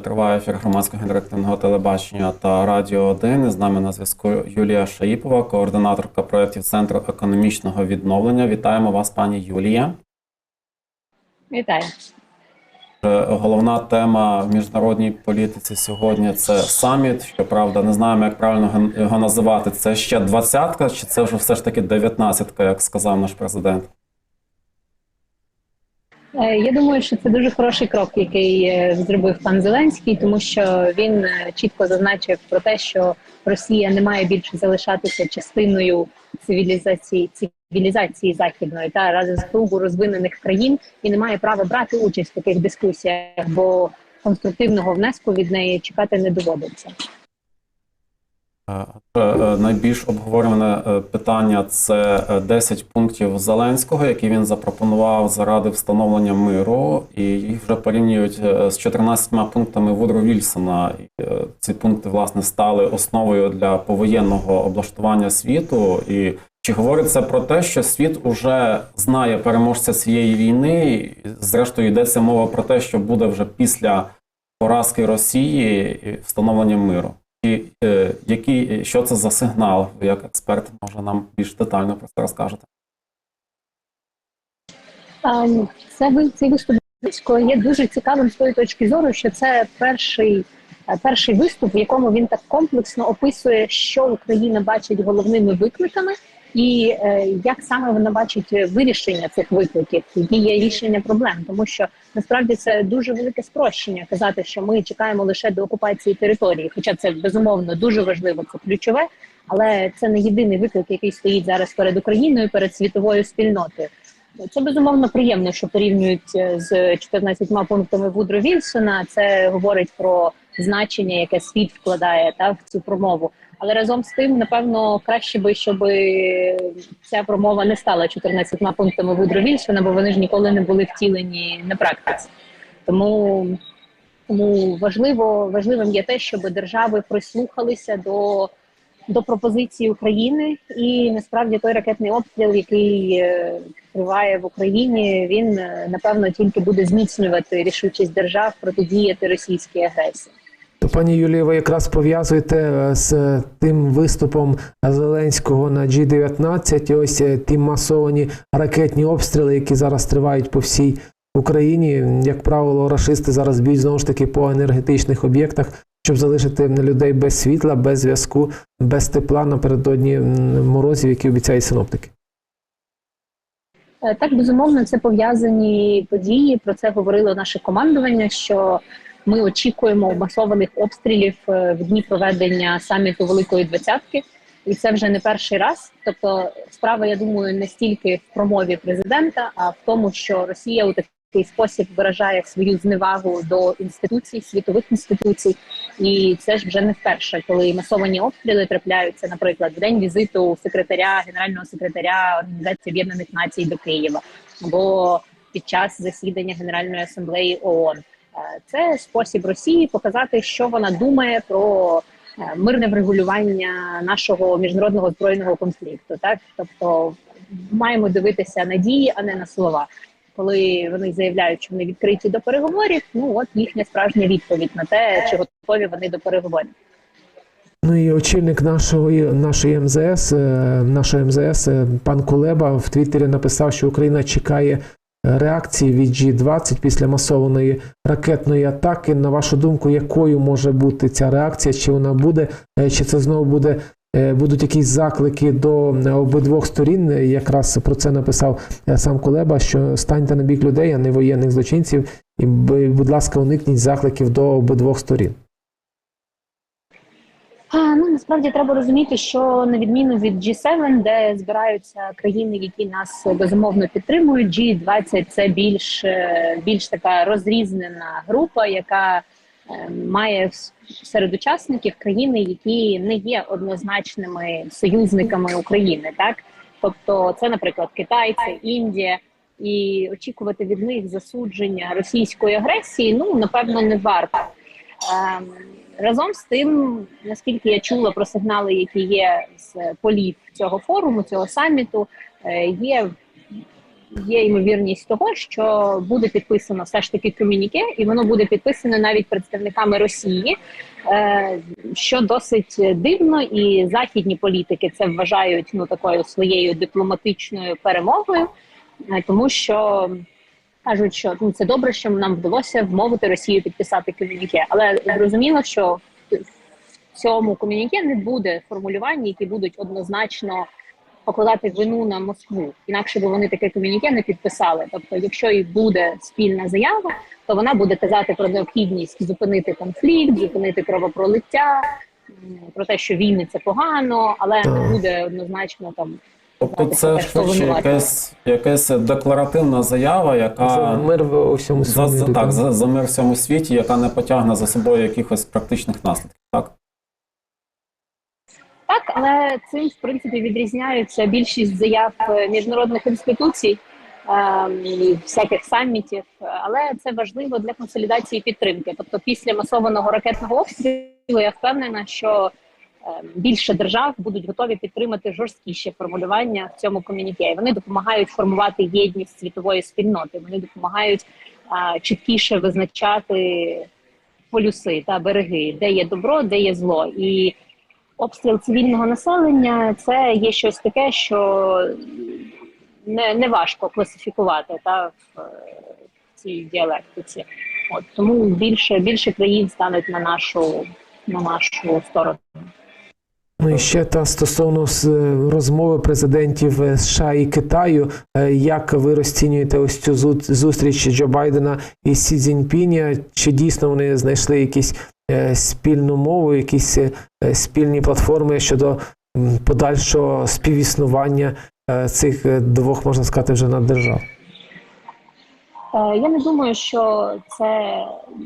Триває ефір громадського інтерактивного телебачення та радіо 1. З нами на зв'язку Юлія Шаїпова, координаторка проєктів Центру економічного відновлення. Вітаємо вас, пані Юлія. Вітаю. Е, Головна тема в міжнародній політиці сьогодні це саміт. Щоправда, не знаємо, як правильно його називати. Це ще двадцятка, чи це вже все ж таки дев'ятнадцятка, як сказав наш президент. Е, Я думаю, що це дуже хороший крок, який е, зробив пан Зеленський, тому що він е, чітко зазначив про те, що Росія не має більше залишатися частиною цивілізації цивілізації західної та разом з кругу розвинених країн і не має права брати участь в таких дискусіях, бо конструктивного внеску від неї чекати не доводиться. Е, е, Найбільш обговорюване е, питання це е, 10 пунктів Зеленського, які він запропонував заради встановлення миру, і їх вже порівнюють е, з 14 пунктами Вудро Вільсона. Е, Ці пункти власне стали основою для повоєнного облаштування світу. І чи говорить це про те, що світ уже знає переможця цієї війни? І, Зрештою, йдеться мова про те, що буде вже після поразки Росії і встановлення миру. І е, який, що це за сигнал? Як експерт, може нам більш детально про це розкажете? Це цей виступ є дуже цікавим з тої точки зору, що це перший, е, перший виступ, в якому він так комплексно описує, що Україна бачить головними викликами, і е, як саме вона бачить вирішення цих викликів, які є рішення проблем, тому що насправді це дуже велике спрощення казати, що ми чекаємо лише до окупації території, хоча це безумовно дуже важливо, це ключове, але це не єдиний виклик, який стоїть зараз перед Україною, перед світовою спільнотою. Це безумовно приємно, що порівнюють е, з 14 пунктами Вудро Вільсона. Це говорить про значення, яке світ вкладає та в цю промову. Але разом з тим, напевно, краще би, щоб ця промова не стала 14 пунктами Вудро Вільсона, бо вони ж ніколи не були втілені на практиці. Тому, тому важливо важливим є те, щоб держави прислухалися до до пропозиції України, і насправді той ракетний обстріл, який е, триває в Україні, він е, напевно тільки буде зміцнювати рішучість держав протидіяти російській агресії. То, пані Юлія, ви якраз пов'язуєте е, з тим виступом Зеленського на G19, ось е, ті масовані ракетні обстріли, які зараз тривають по всій Україні. Як правило, рашисти зараз б'ють знову ж таки по енергетичних об'єктах, щоб залишити людей без світла, без зв'язку, без тепла напередодні морозів, які обіцяють синоптики. Е, Так, безумовно, це пов'язані події. Про це говорило наше командування. Що ми очікуємо масованих обстрілів е, в дні проведення саміту Великої Двадцятки, і це вже не перший раз. Тобто, справа, я думаю, не стільки в промові президента, а в тому, що Росія у такий спосіб виражає свою зневагу до інституцій, світових інституцій, і це ж вже не вперше, коли масовані обстріли трапляються, наприклад, в день візиту секретаря генерального секретаря Організації Об'єднаних Націй до Києва або під час засідання Генеральної асамблеї ООН. Е, Це спосіб Росії показати, що вона думає про е, мирне врегулювання нашого міжнародного збройного конфлікту. Так, тобто маємо дивитися на дії, а не на слова. Коли вони заявляють, що вони відкриті до переговорів, ну от їхня справжня відповідь на те, чи готові вони до переговорів. Ну і очільник нашої нашої МЗС, е, нашої МЗС, пан Кулеба в Твіттері написав, що Україна чекає реакції від G20 після масованої ракетної атаки. На вашу думку, якою може бути ця реакція? Чи вона буде, е, чи це знову буде? е, Будуть якісь заклики до е, обидвох сторін. Якраз про це написав сам Кулеба, що станьте на бік людей, а не воєнних злочинців, і будь ласка, уникніть закликів до обидвох сторін. Ну насправді треба розуміти, що на відміну від G7, де збираються країни, які нас безумовно підтримують, G20 – це більш, е, більш така розрізнена група, яка е, має серед учасників країни, які не є однозначними союзниками України, так тобто, це, наприклад, Китай, це Індія. І очікувати від них засудження російської агресії, ну напевно, не варто. Разом з тим, наскільки я чула про сигнали, які є з полів цього форуму, цього саміту, е, є є ймовірність того, що буде підписано все ж таки комюніке, і воно буде підписано навіть представниками Росії, е, що досить дивно, і західні політики це вважають ну такою своєю дипломатичною перемогою, е, тому що кажуть, що ну це добре, що нам вдалося вмовити Росію підписати комюніке, але зрозуміло, що в цьому комюніке не буде формулювань, які будуть однозначно покладати вину на Москву. Інакше б вони таке комюніке не підписали. Тобто, якщо і буде спільна заява, то вона буде казати про необхідність зупинити конфлікт, зупинити кровопролиття, про те, що війни це погано, але не буде однозначно там. Тобто це швидше якась, якась декларативна заява, яка За мир в усьому світі. за- так, за, за мир в всьому світі, яка не потягне за собою якихось практичних наслідків. Так? Так, але цим в принципі відрізняються більшість заяв е, міжнародних інституцій ем, і всяких самітів. Але це важливо для консолідації підтримки. Тобто, після масованого ракетного обстрілу я впевнена, що більше держав будуть готові підтримати жорсткіші формулювання в цьому комюніке. Вони допомагають формувати єдність світової спільноти. Вони допомагають чіткіше визначати полюси та береги, де є добро, де є зло. І обстріл цивільного населення це є щось таке, що не, не важко класифікувати та в, цій діалектиці. От тому більше більше країн стануть на нашу на нашу сторону. Ну і ще та стосовно розмови президентів е, США і Китаю. Е, Як ви розцінюєте ось цю зустріч Джо Байдена і Сі Цзіньпіня? Чи дійсно вони знайшли якісь е, спільну мову, якісь е, спільні платформи щодо подальшого співіснування е, цих е, двох, можна сказати, вже наддержав? Е, Я не думаю, що це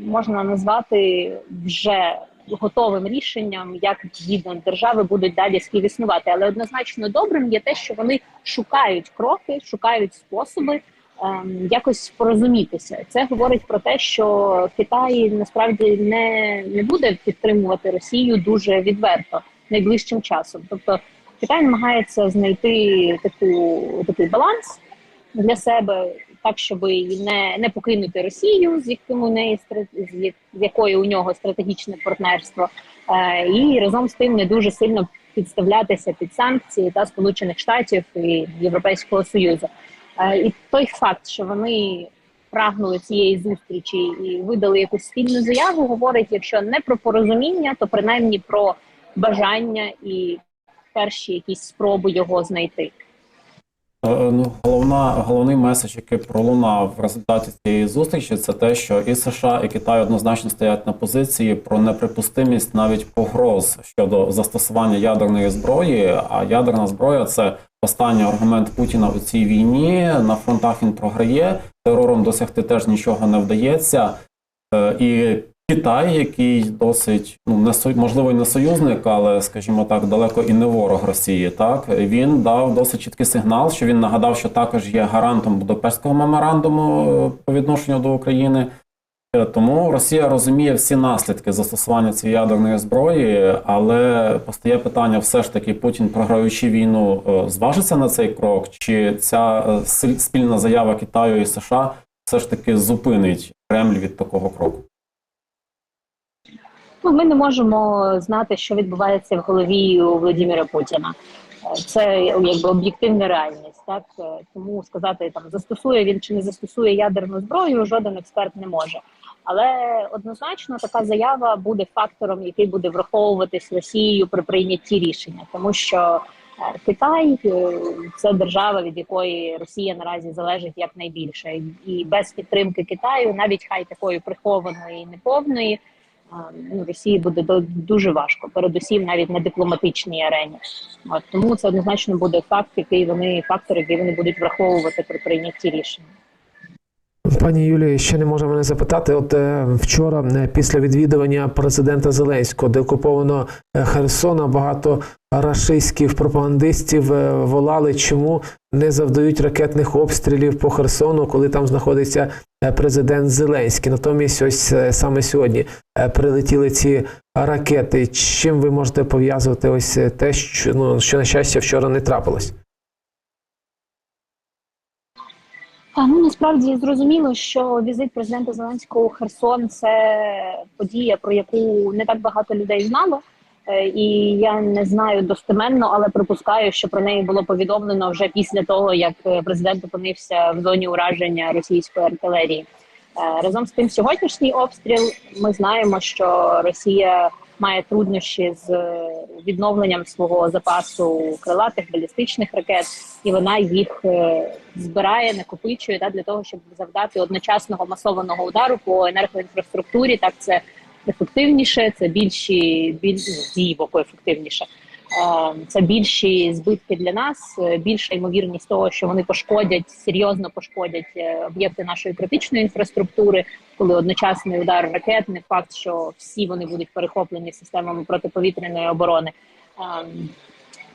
можна назвати вже готовим рішенням, як дві держави будуть далі співіснувати. Але однозначно добрим є те, що вони шукають кроки, шукають способи ем, якось порозумітися. Це говорить про те, що Китай насправді не, не буде підтримувати Росію дуже відверто найближчим часом. Тобто Китай намагається знайти таку такий баланс для себе, так щоб не, не покинути Росію, з яким у неї з якою у нього стратегічне партнерство, е, і разом з тим не дуже сильно підставлятися під санкції та Сполучених Штатів і Європейського Союзу. Е, і той факт, що вони прагнули цієї зустрічі і видали якусь спільну заяву, говорить, якщо не про порозуміння, то принаймні про бажання і перші якісь спроби його знайти. Е, Ну, головна, головний меседж, який пролунав в результаті цієї зустрічі, це те, що і США, і Китай однозначно стоять на позиції про неприпустимість навіть погроз щодо застосування ядерної зброї. А ядерна зброя це останній аргумент Путіна у цій війні. На фронтах він програє, терором досягти теж нічого не вдається. Е, І Китай, який досить ну не можливо і не союзник, але скажімо так, далеко і не ворог Росії. Так він дав досить чіткий сигнал, що він нагадав, що також є гарантом Будапештського меморандуму е, по відношенню до України. Е, Тому Росія розуміє всі наслідки застосування цієї ядерної зброї, але постає питання: все ж таки Путін, програючи війну, е, зважиться на цей крок, чи ця спільна заява Китаю і США все ж таки зупинить Кремль від такого кроку? Ну, ми не можемо знати, що відбувається в голові у Володимира Путіна. Це якби об'єктивна реальність. Так тому сказати там застосує він чи не застосує ядерну зброю, жоден експерт не може. Але однозначно така заява буде фактором, який буде враховуватись Росією при прийнятті рішення, тому що е, Китай е, це держава, від якої Росія наразі залежить якнайбільше, і без підтримки Китаю, навіть хай такої прихованої і неповної, ну, Росії буде дуже важко, передусім навіть на дипломатичній арені. От тому це однозначно буде факт, який вони фактор, який вони будуть враховувати при прийнятті рішення. Пані Юлії, ще не можу мене запитати. От е, вчора, е, після відвідування президента Зеленського, де окуповано е, Херсона, багато рашистських пропагандистів е, волали, чому не завдають ракетних обстрілів по Херсону, коли там знаходиться е, президент Зеленський. Натомість, ось е, саме сьогодні прилетіли ці ракети. Чим ви можете пов'язувати ось те, що ну що на щастя вчора не трапилось? Ну насправді зрозуміло, що візит президента Зеленського у Херсон це подія, про яку не так багато людей знало. Е, І я не знаю достеменно, але припускаю, що про неї було повідомлено вже після того, як е, президент опинився в зоні ураження російської артилерії. Е, Разом з тим, сьогоднішній обстріл ми знаємо, що Росія має труднощі з відновленням свого запасу крилатих балістичних ракет, і вона їх збирає, накопичує та для того, щоб завдати одночасного масованого удару по енергоінфраструктурі. Так це ефективніше, це більші більш з ефективніше. Е, Це більші збитки для нас, е, більша ймовірність того, що вони пошкодять серйозно пошкодять е, об'єкти нашої критичної інфраструктури, коли одночасний удар ракет, не факт, що всі вони будуть перехоплені системами протиповітряної оборони.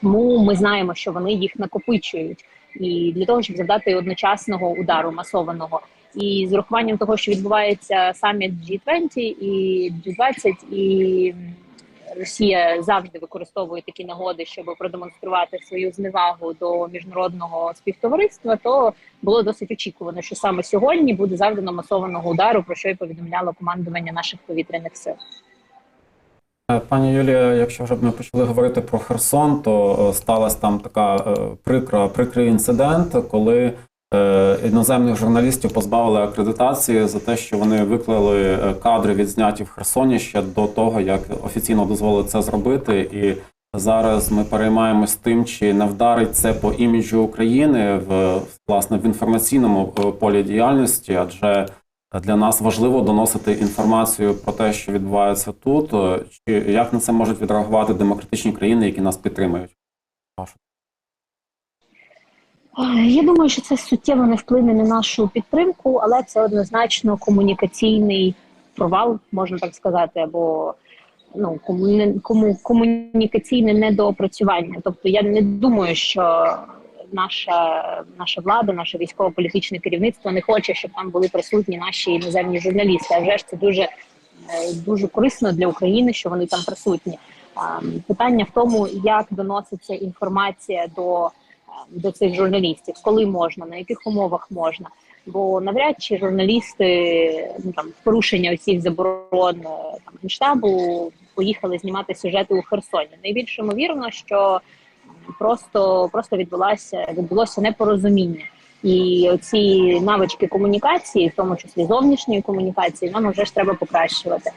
Тому ми знаємо, що вони їх накопичують, і для того, щоб завдати одночасного удару масованого. І з урахуванням того, що відбувається саміт G20 і G20, і Росія завжди використовує такі нагоди, щоб продемонструвати свою зневагу до міжнародного співтовариства, то було досить очікувано, що саме сьогодні буде завдано масованого удару, про що й повідомляло командування наших повітряних сил. Е, Пані Юлія, якщо вже б ми почали говорити про Херсон, то е, сталася там така е, прикра, прикрий інцидент, коли іноземних журналістів позбавили акредитації за те, що вони виклали е, кадри відзняті в Херсоні ще до того, як офіційно дозволили це зробити. І зараз ми переймаємось тим, чи не вдарить це по іміджу України в власне в інформаційному е, полі діяльності, адже для нас важливо доносити інформацію про те, що відбувається тут, е, чи як на це можуть відреагувати демократичні країни, які нас підтримують. Я думаю, що це суттєво не вплине на нашу підтримку, але це однозначно комунікаційний провал, можна так сказати, або ну кому, кому комунікаційне недоопрацювання. Тобто я не думаю, що наша наша влада, наше військово-політичне керівництво не хоче, щоб там були присутні наші іноземні журналісти. А вже ж це дуже е, дуже корисно для України, що вони там присутні. Питання в тому, як доноситься інформація до до цих журналістів, коли можна, на яких умовах можна. Бо навряд чи журналісти ну там порушення усіх заборон е, там генштабу поїхали знімати сюжети у Херсоні. Найбільш ймовірно, що просто просто відбулося відбулося непорозуміння. І оці навички комунікації, в тому числі зовнішньої комунікації, нам вже ж треба покращувати.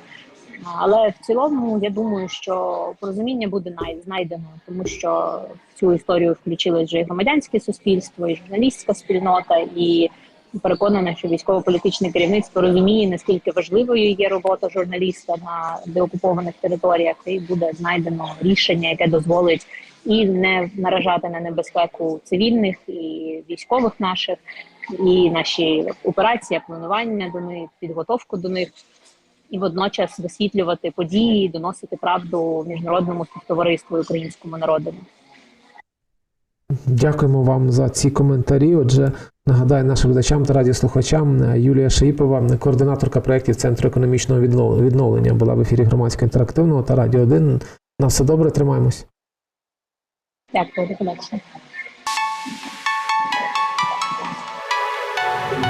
Але в цілому я думаю, що порозуміння буде най- знайдено, тому що в цю історію включилось вже і громадянське суспільство, і журналістська спільнота, і переконана, що військово-політичне керівництво розуміє, наскільки важливою є робота журналіста на деокупованих територіях, і буде знайдено рішення, яке дозволить і не наражати на небезпеку цивільних і військових наших, і наші операції, планування до них, підготовку до них і водночас висвітлювати події, доносити правду міжнародному співтовариству і українському народу. Дякуємо вам за ці коментарі. Отже, нагадаю нашим глядачам та радіослухачам Юлія Шаїпова, координаторка проєктів Центру економічного відновлення, була в ефірі громадського інтерактивного та радіо 1. На все добре, тримаємось. Дякую, до побачення.